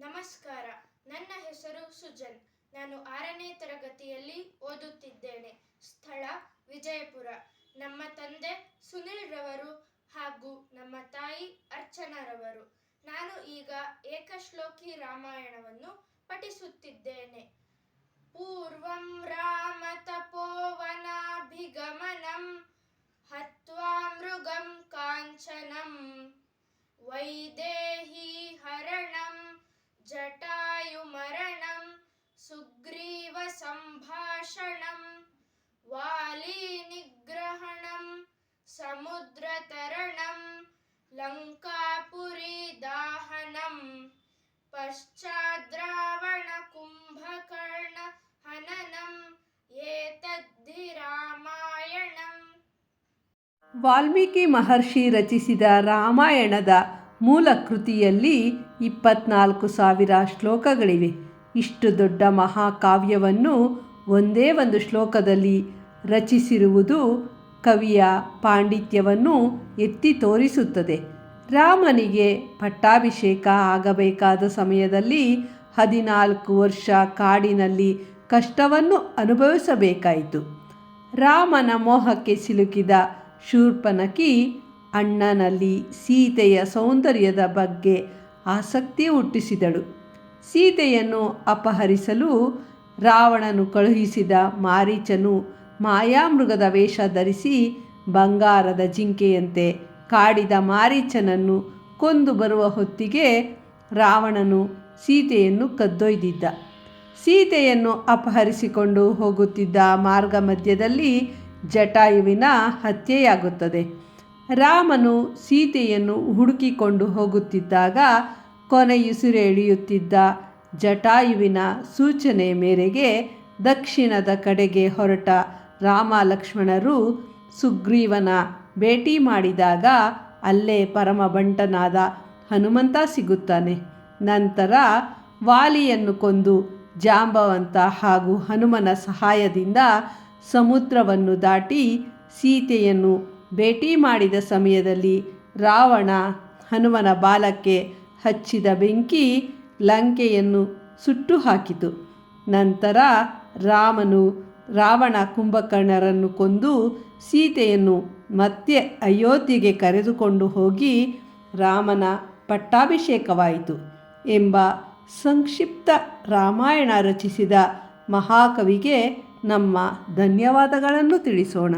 ನಮಸ್ಕಾರ. ನನ್ನ ಹೆಸರು ಸುಜನ್. ನಾನು ಆರನೇ ತರಗತಿಯಲ್ಲಿ ಓದುತ್ತಿದ್ದೇನೆ. ಸ್ಥಳ ವಿಜಯಪುರ. ನಮ್ಮ ತಂದೆ ಸುನಿಲ್ ರವರು ಹಾಗೂ ನಮ್ಮ ತಾಯಿ ಅರ್ಚನಾರವರು ನಾನು ಈಗ ಏಕಶ್ಲೋಕಿ ರಾಮಾಯಣವನ್ನು ಪಠಿಸುತ್ತಿದ್ದೇನೆ. ಪೂರ್ವಂ ರಾಮ ತಪೋವನಾಭಿಗಮನಂ ಹತ್ವಾ ಮೃಗಂ ಕಾಂಚನಂ. ಹರಣಂ ಜಟಾಯುಮರಣಂ, ಸುಗ್ರೀವ ಸಂಭಾಷಣಂ, ವಾಲಿ ನಿಗ್ರಹಣಂ ಸಮುದ್ರತರಣಂ ಲಂಕಾಪುರಿ ದಾಹನಂ, ಪಶ್ಚಾದ್ರಾವಣ ಕುಂಭಕರ್ಣ ಹನನಂ ರಾಮಾಯಣಂ. ವಾಲ್ಮೀಕಿ ಮಹರ್ಷಿ ರಚಿಸಿದ ರಾಮಾಯಣದ ಮೂಲ ಕೃತಿಯಲ್ಲಿ ಇಪ್ಪತ್ನಾಲ್ಕು ಸಾವಿರ ಶ್ಲೋಕಗಳಿವೆ. ಇಷ್ಟು ದೊಡ್ಡ ಮಹಾಕಾವ್ಯವನ್ನು ಒಂದೇ ಒಂದು ಶ್ಲೋಕದಲ್ಲಿ ರಚಿಸಿರುವುದು ಕವಿಯ ಪಾಂಡಿತ್ಯವನ್ನು ಎತ್ತಿ ತೋರಿಸುತ್ತದೆ. ರಾಮನಿಗೆ ಪಟ್ಟಾಭಿಷೇಕ ಆಗಬೇಕಾದ ಸಮಯದಲ್ಲಿ ಹದಿನಾಲ್ಕು ವರ್ಷ ಕಾಡಿನಲ್ಲಿ ಕಷ್ಟವನ್ನು ಅನುಭವಿಸಬೇಕಾಯಿತು. ರಾಮನ ಮೋಹಕ್ಕೆ ಸಿಲುಕಿದ ಶೂರ್ಪನಖಿ ಅಣ್ಣನಲ್ಲಿ ಸೀತೆಯ ಸೌಂದರ್ಯದ ಬಗ್ಗೆ ಆಸಕ್ತಿ ಹುಟ್ಟಿಸಿದಳು. ಸೀತೆಯನ್ನು ಅಪಹರಿಸಲು ರಾವಣನು ಕಳುಹಿಸಿದ ಮಾರೀಚನು ಮಾಯಾಮೃಗದ ವೇಷ ಧರಿಸಿ ಬಂಗಾರದ ಜಿಂಕೆಯಂತೆ ಕಾಡಿದ ಮಾರೀಚನನ್ನು ಕೊಂದು ಬರುವ ಹೊತ್ತಿಗೆ ರಾವಣನು ಸೀತೆಯನ್ನು ಕದ್ದೊಯ್ದಿದ್ದ. ಸೀತೆಯನ್ನು ಅಪಹರಿಸಿಕೊಂಡು ಹೋಗುತ್ತಿದ್ದ ಮಾರ್ಗ ಮಧ್ಯದಲ್ಲಿ ಜಟಾಯುವಿನ ಹತ್ಯೆಯಾಗುತ್ತದೆ. ರಾಮನು ಸೀತೆಯನ್ನು ಹುಡುಕಿಕೊಂಡು ಹೋಗುತ್ತಿದ್ದಾಗ ಕೊನೆಯುಸಿರೆಳೆಯುತ್ತಿದ್ದ ಜಟಾಯುವಿನ ಸೂಚನೆ ಮೇರೆಗೆ ದಕ್ಷಿಣದ ಕಡೆಗೆ ಹೊರಟ ರಾಮ ಲಕ್ಷ್ಮಣರು ಸುಗ್ರೀವನ ಭೇಟಿ ಮಾಡಿದಾಗ ಅಲ್ಲೇ ಪರಮ ಬಂಟನಾದ ಹನುಮಂತ ಸಿಗುತ್ತಾನೆ. ನಂತರ ವಾಲಿಯನ್ನು ಕೊಂದು ಜಾಂಬವಂತ ಹಾಗೂ ಹನುಮನ ಸಹಾಯದಿಂದ ಸಮುದ್ರವನ್ನು ದಾಟಿ ಸೀತೆಯನ್ನು ಭೇಟಿ ಮಾಡಿದ ಸಮಯದಲ್ಲಿ ರಾವಣ ಹನುಮನ ಬಾಲಕ್ಕೆ ಹಚ್ಚಿದ ಬೆಂಕಿ ಲಂಕೆಯನ್ನು ಸುಟ್ಟು ಹಾಕಿತು ನಂತರ ರಾಮನು ರಾವಣ ಕುಂಭಕರ್ಣರನ್ನು ಕೊಂದು ಸೀತೆಯನ್ನು ಮತ್ತೆ ಅಯೋಧ್ಯೆಗೆ ಕರೆದುಕೊಂಡು ಹೋಗಿ ರಾಮನ ಪಟ್ಟಾಭಿಷೇಕವಾಯಿತು ಎಂಬ ಸಂಕ್ಷಿಪ್ತ ರಾಮಾಯಣ ರಚಿಸಿದ ಮಹಾಕವಿಗೆ ನಮ್ಮ ಧನ್ಯವಾದಗಳನ್ನು ತಿಳಿಸೋಣ.